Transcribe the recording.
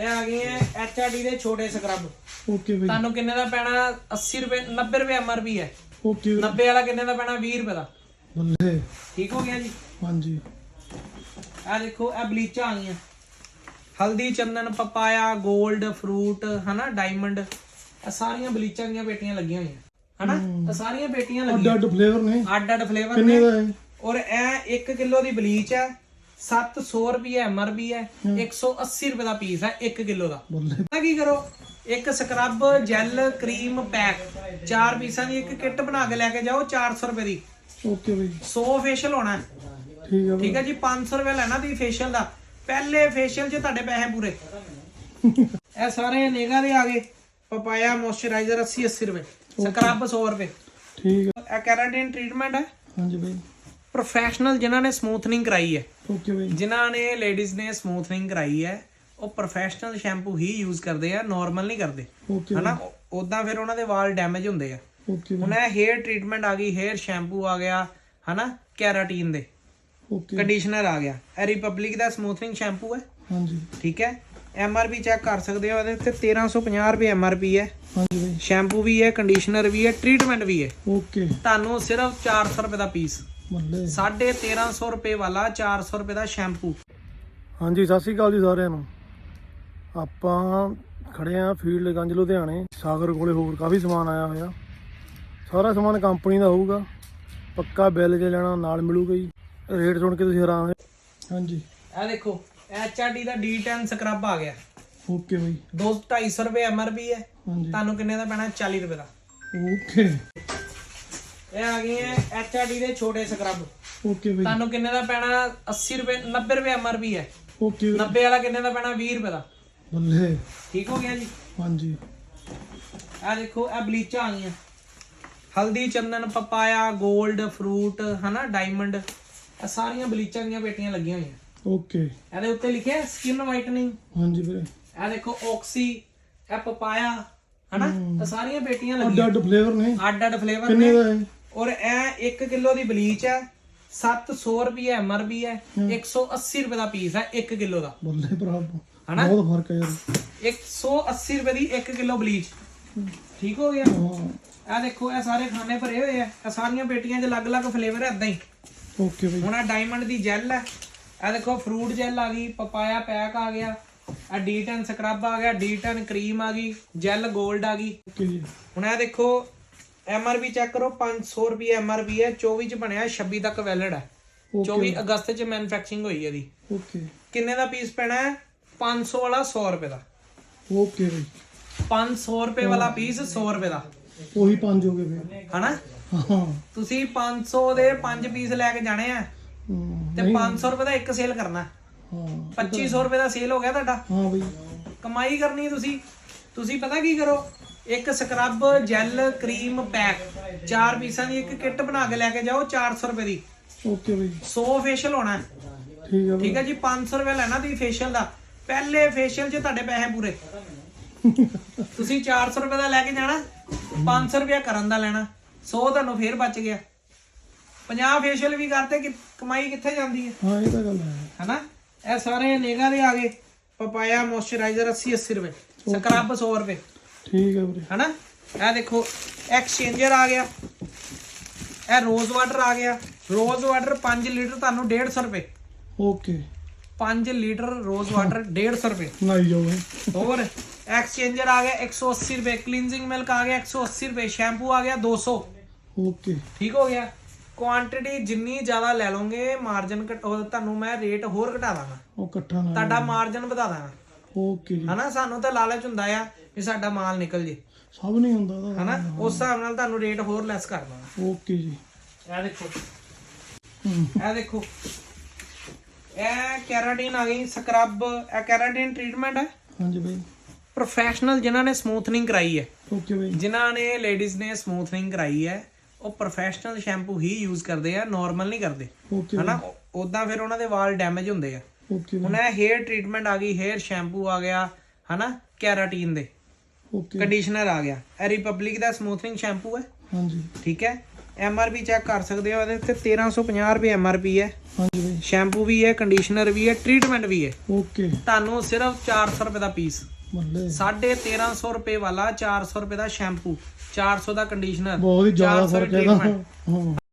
ਇਹ ਆ ਗਏ ਹੈ ਐਚਆਰਡੀ ਦੇ ਛੋਟੇ ਸਕਰਬ ਓਕੇ ਬਈ। ਤੁਹਾਨੂੰ ਕਿੰਨੇ ਦਾ ਪੈਣਾ? 80 ਰੁਪਏ 90 ਰੁਪਏ ਐਮਆਰਪੀ ਹੈ। ਓਕੇ ਵੀਰੇ 90 ਵਾਲਾ ਕਿੰਨੇ ਦਾ ਪੈਣਾ? 20 ਰੁਪਏ ਦਾ। ਬੱਲੇ। ਠੀਕ ਹੋ ਗਿਆ ਜੀ? ਹਾਂਜੀ। ਆ ਦੇਖੋ ਇਹ ਬਲੀਚਾਂ ਆ ਗਈਆਂ। ਹਲਦੀ ਚੰਦਨ ਪਪਾਇਆ 골ਡ ਫਰੂਟ ਹਨਾ ਡਾਇਮੰਡ ਇਹ ਸਾਰੀਆਂ ਬਲੀਚਾਂ ਦੀਆਂ ਪੇਟੀਆਂ ਲੱਗੀਆਂ ਹੋਈਆਂ। ਹਨਾ? ਸਾਰੀਆਂ ਪੇਟੀਆਂ ਅੱਡ ਲੱਗੀਆਂ। ਅੱਡ ਫਲੇਵਰ ਨੇ। ਅੱਡ ਅੱਡ ਫਲੇਵਰ ਕਿੰਨੇ ਨੇ। ਦਾ ਹੈ ਔਰ ਇਹ 1 ਕਿਲੋ ਦੀ ਬਲੀਚ ਹੈ 700 ਰੁਪਏ ਐਮਆਰਪੀ ਹੈ 180 ਰੁਪਏ ਦਾ ਪੀਸ ਹੈ 1 ਕਿਲੋ ਦਾ। ਪਤਾ ਕੀ ਕਰੋ? ਇੱਕ ਸਕਰਬ ਜੈਲ ਕਰੀਮ ਪੈਕ ਚਾਰ ਪੀਸਾਂ ਦੀ ਇੱਕ ਕਿੱਟ ਬਣਾ ਕੇ ਲੈ ਕੇ ਜਾਓ 400 ਰੁਪਏ ਦੀ। ਓਕੇ ਬਈ। 100 ਫੇਸ਼ੀਅਲ ਹੋਣਾ ਹੈ। ਠੀਕ ਬਈ। ਠੀਕ ਹੈ ਜੀ 500 ਰੁਪਏ ਲੈਣਾ ਦੀ ਫੇਸ਼ੀਅਲ ਦਾ। ਪਹਿਲੇ ਫੇਸ਼ੀਅਲ 'ਚ ਤੁਹਾਡੇ ਪੈਸੇ ਪੂਰੇ। ਇਹ ਸਾਰੇ ਨੇਗਾ ਦੇ ਆ ਗਏ। ਪਪਾਇਆ ਮੋਇਸਚਰਾਈਜ਼ਰ 80 80 ਰੁਪਏ। ਸਕਰਬ 100 ਰੁਪਏ। ਠੀਕ ਆ। ਇਹ ਕੈਰਾਟਿਨ ਟ੍ਰੀਟਮੈਂਟ ਹੈ। ਹਾਂਜੀ ਬਈ। ਪ੍ਰੋਫੈਸ਼ਨਲ ਜਿਨ੍ਹਾਂ ਨੇ ਸਮੂਥਨਿੰਗ ਕਰਾਈ ਹੈ। ਓਕੇ ਬਈ। ਜਿਨ੍ਹਾਂ ਨੇ ਲੇਡੀਜ਼ ਨੇ ਸਮੂਥਨਿੰਗ ਕਰਾਈ ਹੈ ਉਹ ਪ੍ਰੋਫੈਸ਼ਨਲ ਸ਼ੈਂਪੂ ਹੀ ਯੂਜ਼ ਕਰਦੇ ਆ ਨਾਰਮਲ ਨਹੀਂ ਕਰਦੇ। ਹਨਾ? ਉਦਾਂ ਫਿਰ ਉਹਨਾਂ ਦੇ ਵਾਲ ਡੈਮੇਜ ਹੁੰਦੇ ਆ। ਓਕੇ ਹੁਣ ਇਹ ਹੇਅਰ ਟ੍ਰੀਟਮੈਂਟ ਆ ਗਈ ਹੇਅਰ ਸ਼ੈਂਪੂ ਆ ਗਿਆ ਹਨਾ? ਕੈਰਾਟੀਨ ਦੇ। ਓਕੇ ਕੰਡੀਸ਼ਨਰ ਆ ਗਿਆ। ਇਹ ਰਿਪਬਲਿਕ ਦਾ ਸਮੂਥਨਿੰਗ ਸ਼ੈਂਪੂ ਹੈ। ਹਾਂਜੀ। ਠੀਕ ਹੈ? ਐਮਆਰਪੀ ਚੈੱਕ ਕਰ ਸਕਦੇ ਹੋ ਇਹਦੇ ਉੱਤੇ 1350 ਰੁਪਏ ਐਮਆਰਪੀ ਹੈ। ਹਾਂਜੀ ਬਈ। ਸ਼ੈਂਪੂ ਵੀ ਹੈ ਕੰਡੀਸ਼ਨਰ ਵੀ ਹੈ ਟ੍ਰੀਟਮੈਂਟ ਵੀ ਹੈ। ਓਕੇ ਤੁਹਾਨੂੰ ਸਿਰਫ 400 ਰੁਪਏ ਦਾ ਪੀਸ ਬੱਲੇ 1350 ਰੁਪਏ ਵਾਲਾ 400 ਰੁਪਏ ਦਾ ਸ਼ੈਂਪੂ। ਹਾਂਜੀ ਸਤਿ ਸ਼੍ਰੀ ਅਕਾਲ ਜੀ ਸਾਰਿਆਂ ਨੂੰ। ਆਪਾਂ ਖੜੇ ਆ ਫੀਲਡ ਗੰਜ ਲੁਧਿਆਣੇ। ਸਾਗਰ ਕੋਲੇ ਹੋਰ ਕਾਫੀ ਸਮਾਨ ਆਇਆ ਹੋਇਆ। ਸਾਰਾ ਸਮਾਨ ਕੰਪਨੀ ਦਾ ਹੋਊਗਾ। ਪੱਕਾ ਬਿੱਲ ਜੇ ਲੈਣਾ ਨਾਲ ਮਿਲੂਗਾ ਜੀ। ਰੇਟ ਸੁਣ ਕੇ ਤੁਸੀਂ ਹੈਰਾਨ ਹੋ ਹਾਂਜੀ। ਇਹ ਦੇਖੋ ਐਚਆਰਡੀ ਦਾ D10 ਸਕਰਬ ਆ ਗਿਆ। ਓਕੇ ਬਈ। 2 250 ਰੁਪਏ ਐਮਆਰਪੀ ਹੈ। ਹਾਂਜੀ। ਤੁਹਾਨੂੰ ਕਿੰਨੇ ਦਾ ਪੈਣਾ? 40 ਰੁਪਏ ਦਾ। ਓਕੇ। ਇਹ ਆ ਗਏ ਹੈ ਐਚਆਰਡੀ ਦੇ ਛੋਟੇ ਸਕਰਬ ਓਕੇ ਬਈ। ਤੁਹਾਨੂੰ ਕਿੰਨੇ ਦਾ ਪੈਣਾ? 80 ਰੁਪਏ 90 ਰੁਪਏ ਐਮਆਰਪੀ ਹੈ। ਓਕੇ 90 ਵਾਲਾ ਕਿੰਨੇ ਦਾ ਪੈਣਾ? 20 ਰੁਪਏ ਦਾ। ਬੱਲੇ। ਠੀਕ ਹੋ ਗਿਆ ਜੀ? ਹਾਂਜੀ। ਆ ਦੇਖੋ ਇਹ ਬਲੀਚਾਂ ਆ ਗਈਆਂ। ਹਲਦੀ ਚੰਦਨ ਪਪਾਇਆ 골ਡ ਫਰੂਟ ਹਨਾ ਡਾਇਮੰਡ ਇਹ ਸਾਰੀਆਂ ਬਲੀਚਾਂ ਦੀਆਂ ਪੇਟੀਆਂ ਲੱਗੀਆਂ ਹੋਈਆਂ। ਓਕੇ ਇਹਦੇ ਉੱਤੇ ਲਿਖਿਆ ਸਕਿਨ ਵਾਈਟਨਿੰਗ ਹਾਂਜੀ ਵੀਰੇ। ਇਹ ਦੇਖੋ ਆਕਸੀ ਇਹ ਪਪਾਇਆ ਹਨਾ? ਇਹ ਸਾਰੀਆਂ ਪੇਟੀਆਂ ਅੱਡ ਲੱਗੀਆਂ। ਅੱਡ ਫਲੇਵਰ ਨੇ। ਅੱਡ ਅੱਡ ਫਲੇਵਰ ਕਿੰਨੇ ਨੇ। ਦਾ ਹੈ? ਔਰ ਇਹ 1 ਕਿਲੋ ਦੀ ਬਲੀਚ ਹੈ 700 ਰੁਪਏ ਐਮਆਰਪੀ ਹੈ 180 ਰੁਪਏ ਦਾ ਪੀਸ ਹੈ 1 ਕਿਲੋ ਦਾ। ਬੱਲੇ ਭਰਾ ਹਨਾ? ਬਹੁਤ ਫ਼ਰਕ ਹੈ ਯਾਰ। 180 ਰੁਪਏ ਦੀ 1 ਕਿਲੋ ਬਲੀਚ। ਠੀਕ ਹੋ ਗਿਆ? ਹਾਂ। ਇਹ ਦੇਖੋ ਇਹ ਸਾਰੇ ਖਾਨੇ ਭਰੇ ਹੋਏ ਆ। ਇਹ ਸਾਰੀਆਂ ਪੇਟੀਆਂ 'ਚ ਅਲੱਗ-ਅਲੱਗ ਫਲੇਵਰ ਹੈ ਇਦਾਂ ਹੀ। ਓਕੇ ਬਈ। ਹੁਣ ਆ ਡਾਇਮੰਡ ਦੀ ਜੈਲ ਹੈ। ਇਹ ਦੇਖੋ ਫਰੂਟ ਜੈਲ ਆ ਗਈ ਪਪਾਇਆ ਪੈਕ ਆ ਗਿਆ। ਆ D10 ਸਕਰਬ ਆ ਗਿਆ D10 ਕਰੀਮ ਆ ਗਈ ਜੈਲ 골ਡ ਆ ਗਈ। ਓਕੇ ਜੀ। ਹੁਣ ਇਹ ਦੇਖੋ MRP ਚੈੱਕ ਕਰੋ 500 ਰੁਪਏ MRP ਹੈ 24 ਚ ਬਣਿਆ 26 ਤੱਕ ਵੈਲਿਡ ਹੈ। 24 ਅਗਸਤ ਚ ਮੈਨੂਫੈਕਚਰਿੰਗ ਹੋਈ ਹੈ ਇਹਦੀ। ਓਕੇ ਕਿੰਨੇ ਦਾ ਪੀਸ ਪੈਣਾ ਹੈ? 500 ਵਾਲਾ 100 ਰੁਪਏ ਦਾ। ਓਕੇ ਬਈ। 500 ਰੁਪਏ ਵਾਲਾ ਪੀਸ 100 ਰੁਪਏ ਦਾ। ਉਹੀ ਪੰਜ ਹੋ ਗਏ ਫਿਰ। ਹਨਾ? ਹਾਂ। ਤੁਸੀਂ 500 ਦੇ 5 ਪੀਸ ਲੈ ਕੇ ਜਾਣੇ ਆ। ਤੇ 500 ਰੁਪਏ ਦਾ ਇੱਕ ਸੇਲ ਕਰਨਾ। ਹਾਂ। 2500 ਰੁਪਏ ਦਾ ਸੇਲ ਹੋ ਗਿਆ ਤੁਹਾਡਾ। ਹਾਂ ਬਈ। ਕਮਾਈ ਕਰਨੀ ਤੁਸੀਂ। ਤੁਸੀਂ ਪਤਾ ਕੀ ਕਰੋ? ਇੱਕ ਸਕਰਬ ਜੈਲ ਕਰੀਮ ਪੈਕ ਚਾਰ ਪੀਸਾਂ ਦੀ ਇੱਕ ਕਿੱਟ ਬਣਾ ਕੇ ਲੈ ਕੇ ਜਾਓ 400 ਰੁਪਏ ਦੀ। ਓਕੇ ਬਈ। 100 ਫੇਸ਼ੀਅਲ ਹੋਣਾ ਹੈ। ਠੀਕ ਆ ਬਈ। ਠੀਕ ਹੈ ਜੀ 500 ਰੁਪਏ ਲੈਣਾ ਦੀ ਫੇਸ਼ੀਅਲ ਦਾ। ਪਹਿਲੇ ਫੇਸ਼ੀਅਲ 'ਚ ਤੁਹਾਡੇ ਪੈਸੇ ਪੂਰੇ। ਤੁਸੀਂ 400 ਰੁਪਏ ਦਾ ਲੈ ਕੇ ਜਾਣਾ 500 ਰੁਪਏ ਕਰਨ ਦਾ ਲੈਣਾ। 100 ਤੁਹਾਨੂੰ ਫੇਰ ਬਚ ਗਿਆ। 50 ਫੇਸ਼ੀਅਲ ਵੀ ਕਰਤੇ ਕਿ ਕਮਾਈ ਕਿੱਥੇ ਜਾਂਦੀ ਹੈ? ਹਾਂ ਇਹ ਤਾਂ ਗੱਲ ਹੈ। ਹਨਾ? ਇਹ ਸਾਰੇ ਨੇਗਾ ਦੇ ਆ ਗਏ। ਪਪਾਇਆ ਮੋਇਸਚਰਾਈਜ਼ਰ 80 80 ਰੁਪਏ। ਸਕਰਬ 100 ਰੁਪਏ। ਠੀਕ ਆ ਵੀਰੇ। ਹਨਾ? ਇਹ ਦੇਖੋ ਐਕਸਚੇਂਜਰ ਆ ਗਿਆ। ਇਹ ਰੋਜ਼ ਵਾਟਰ ਆ ਗਿਆ। ਰੋਜ਼ ਵਾਟਰ 5 ਲੀਟਰ ਤੁਹਾਨੂੰ 150 ਰੁਪਏ। ਓਕੇ। 5 ਲੀਟਰ ਰੋਜ਼ ਵਾਟਰ 150 ਰੁਪਏ। ਨਾਈ ਜਾਓ ਹੋਰ ਐਕਸਚੇਂਜਰ ਆ ਗਿਆ 180 ਰੁਪਏ। ਕਲੀਨਜ਼ਿੰਗ ਮਿਲਕ ਆ ਗਿਆ 180 ਰੁਪਏ। ਸ਼ੈਂਪੂ ਆ ਗਿਆ 200 ਓਕੇ। ਠੀਕ ਹੋ ਗਿਆ। ਕੁਆਂਟੀਟੀ ਜਿੰਨੀ ਜ਼ਿਆਦਾ ਲੈ ਲਓਗੇ ਮਾਰਜਨ ਤੁਹਾਨੂੰ ਮੈਂ ਰੇਟ ਹੋਰ ਘਟਾ ਦਾਂਗਾ। ਉਹ ਇਕੱਠਾ ਨਾ ਤੁਹਾਡਾ ਮਾਰਜਨ ਵਧਾ ਦਾਂਗਾ। ਓਕੇ ਜੀ। ਹਨਾ ਸਾਨੂੰ ਤਾਂ ਲਾਲਚ ਹੁੰਦਾ ਆ ਵੀ ਸਾਡਾ ਮਾਲ ਨਿਕਲ ਜੇ। ਸਭ ਨਹੀਂ ਹੁੰਦਾ ਉਹਦਾ ਹਨਾ ਉਸ ਹਿਸਾਬ ਨਾਲ ਤੁਹਾਨੂੰ ਰੇਟ ਹੋਰ ਲੈਸ ਕਰ ਦਾਂਗਾ। ਓਕੇ ਜੀ। ਇਹ ਦੇਖੋ। ਇਹ ਦੇਖੋ। ਇਹ ਕੈਰਾਟਿਨ ਆ ਗਈ ਸਕਰਬ ਇਹ ਕੈਰਾਟਿਨ ਟ੍ਰੀਟਮੈਂਟ ਹੈ। ਹਾਂਜੀ ਬਈ। ਪ੍ਰੋਫੈਸ਼ਨਲ ਜਿਨ੍ਹਾਂ ਨੇ ਸਮੂਥਨਿੰਗ ਕਰਾਈ ਹੈ। ਓਕੇ ਬਈ। ਜਿਨ੍ਹਾਂ ਨੇ ਲੇਡੀਜ਼ ਨੇ ਸਮੂਥਨਿੰਗ ਕਰਾਈ ਹੈ। ਉਹ ਪ੍ਰੋਫੈਸ਼ਨਲ ਸ਼ੈਂਪੂ ਹੀ ਯੂਜ਼ ਕਰਦੇ ਆ ਨਾਰਮਲ ਨਹੀਂ ਕਰਦੇ। ਹਨਾ? ਉਦਾਂ ਫਿਰ ਉਹਨਾਂ ਦੇ ਵਾਲ ਡੈਮੇਜ ਹੁੰਦੇ ਆ। ਹੁਣ ਇਹ ਹੇਅਰ ਟ੍ਰੀਟਮੈਂਟ ਆ ਗਈ ਹੇਅਰ ਸ਼ੈਂਪੂ ਆ ਗਿਆ ਹਨਾ? ਕੈਰਾਟਿਨ ਦੇ। ਕੰਡੀਸ਼ਨਰ ਆ ਗਿਆ। ਇਹ ਰਿਪਬਲਿਕ ਦਾ ਸਮੂਥਨਿੰਗ ਸ਼ੈਂਪੂ ਹੈ। ਹਾਂਜੀ। ਠੀਕ ਹੈ? ਐਮ ਆਰ ਪੀ ਚੈੱਕ ਕਰ ਸਕਦੇ ਹੋ ਇਹਦੇ ਤੇ 1350 ਰੁਪਏ ਐਮ ਆਰ ਪੀ ਹੈ। ਹਾਂਜੀ ਬਾਈ। ਸ਼ੈਂਪੂ ਵੀ ਹੈ ਕੰਡੀਸ਼ਨਰ ਵੀ ਹੈ ਟ੍ਰੀਟਮੈਂਟ ਵੀ ਹੈ। ਓਕੇ ਤੁਹਾਨੂੰ ਸਿਰਫ 400 ਰੁਪਏ ਦਾ ਪੀਸ ਬੱਲੇ। 1350 ਰੁਪਏ ਵਾਲਾ 400 ਰੁਪਏ ਦਾ ਸ਼ੈਂਪੂ 400 ਦਾ ਕੰਡੀਸ਼ਨਰ ਬਹੁਤ ਹੀ ਜ਼ਿਆਦਾ 400 ਫ਼ਰਕ ਹੈ ਇਹਦਾ। ਹਾਂ।